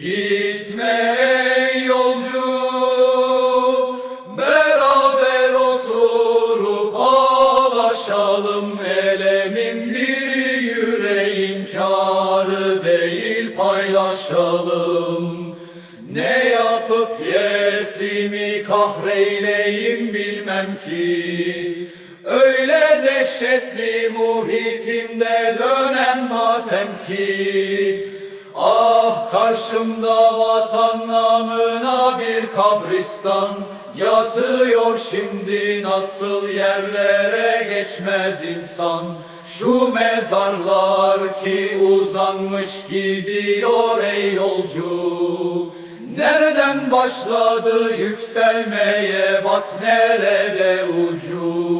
Gitme ey Beraber oturup ağlaşalım. Elemin biri yüreğin değil paylaşalım. Ne yapıp yesimi kahreyleyim bilmem ki. Öyle dehşetli muhitimde dönen matem ki Ah karşımda vatan namına bir kabristan. Yatıyor şimdi nasıl yerlere geçmez insan. Şu mezarlar ki uzanmış gidiyor ey yolcu. Nereden başladı yükselmeye bak nerede ucu.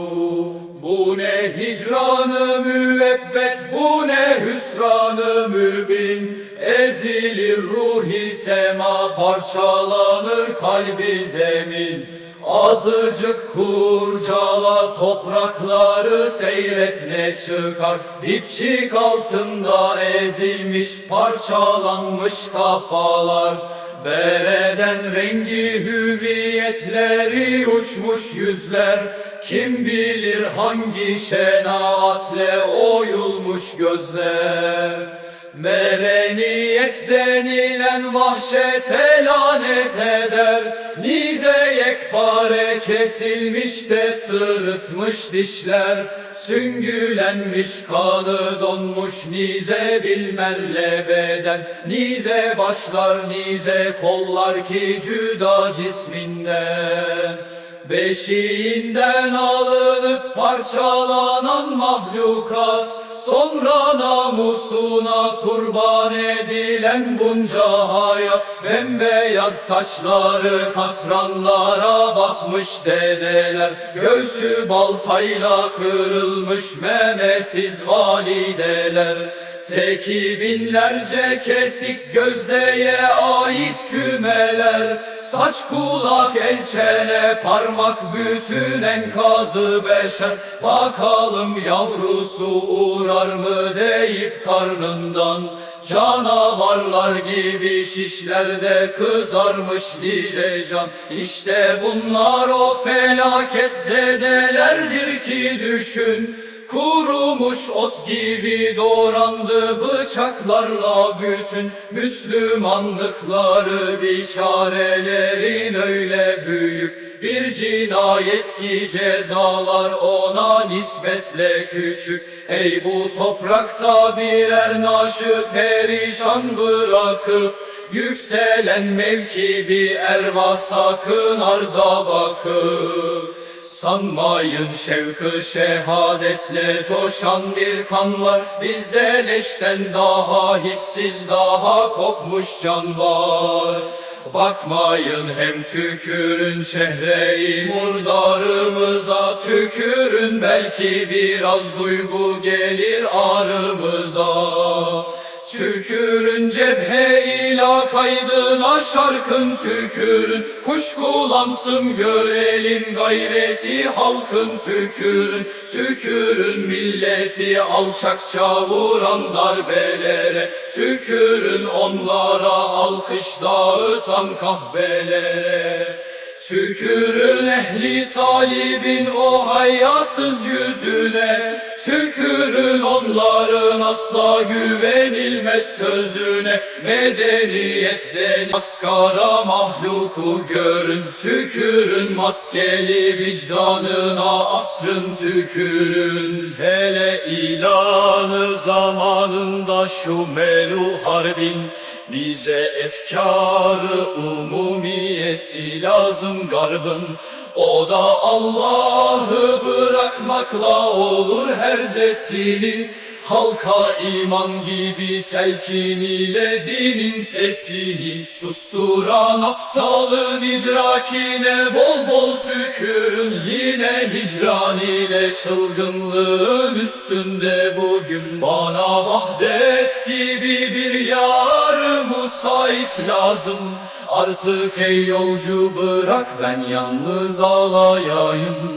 Bu ne hicranı müebbet bu ne hüsranı mübin Ezilir ruhi sema parçalanır kalbi zemin. Azıcık kurcala toprakları seyret ne çıkar. Dipçik altında ezilmiş parçalanmış kafalar. Bereden rengi hüviyetleri uçmuş yüzler. Kim bilir hangi şenaatle oyulmuş gözler Mereniyet denilen vahşete lanet eder. Nize yekpare kesilmiş de sırıtmış dişler. Süngülenmiş kanı donmuş nize bilmerle beden. Nize başlar nize kollar ki cüda cisminden. Beşiğinden alınıp parçalanan mahlukat Sonra namusuna kurban edilen bunca hayat Bembeyaz saçları katranlara basmış dedeler. Göğsü baltayla kırılmış memesiz valideler Teki binlerce kesik gözdeye ait kümeler. Saç kulak el çene parmak bütün enkazı beşer. Bakalım yavrusu uğrar mı deyip karnından. Canavarlar gibi şişlerde kızarmış dize can. İşte bunlar o felaket zedelerdir ki düşün Kurumuş ot gibi doğrandı bıçaklarla bütün Müslümanlıkları biçarelerin öyle büyük Bir cinayet ki cezalar ona nispetle küçük. Ey bu toprakta birer naşı perişan bırakıp Yükselen mevkibi erva sakın arza bakıp Sanmayın şevkı şehadetle coşan bir kan var. Bizde leşten daha hissiz daha kopmuş can var. Bakmayın hem tükürün çehre-i murdarımıza Tükürün belki biraz duygu gelir ağrımıza Tükürün cephe ila kaydına şarkın tükürün. Kuşkulansın görelim gayreti halkın tükürün. Tükürün milleti alçakça vuran darbelere. Tükürün onlara alkış dağıtan kahvelere Tükürün ehli salibin o hayasız yüzüne. Tükürün onların asla güvenilmez sözüne. Medeniyetle maskara mahluku görün. Tükürün maskeli vicdanına asrın tükürün. Hele ilanı zamanında şu melu harbin bize efkarı umumiyesi lazım garbın. O da Allah'ı bırakmakla olur her zesili. Halka iman gibi telkin ile dinin sesini Susturan aptalın idrakine bol bol tükürün. Yine hicran ile çılgınlığın üstünde bugün Bana vahdet gibi bir yar musait lazım. Artık ey yolcu bırak ben yalnız ağlayayım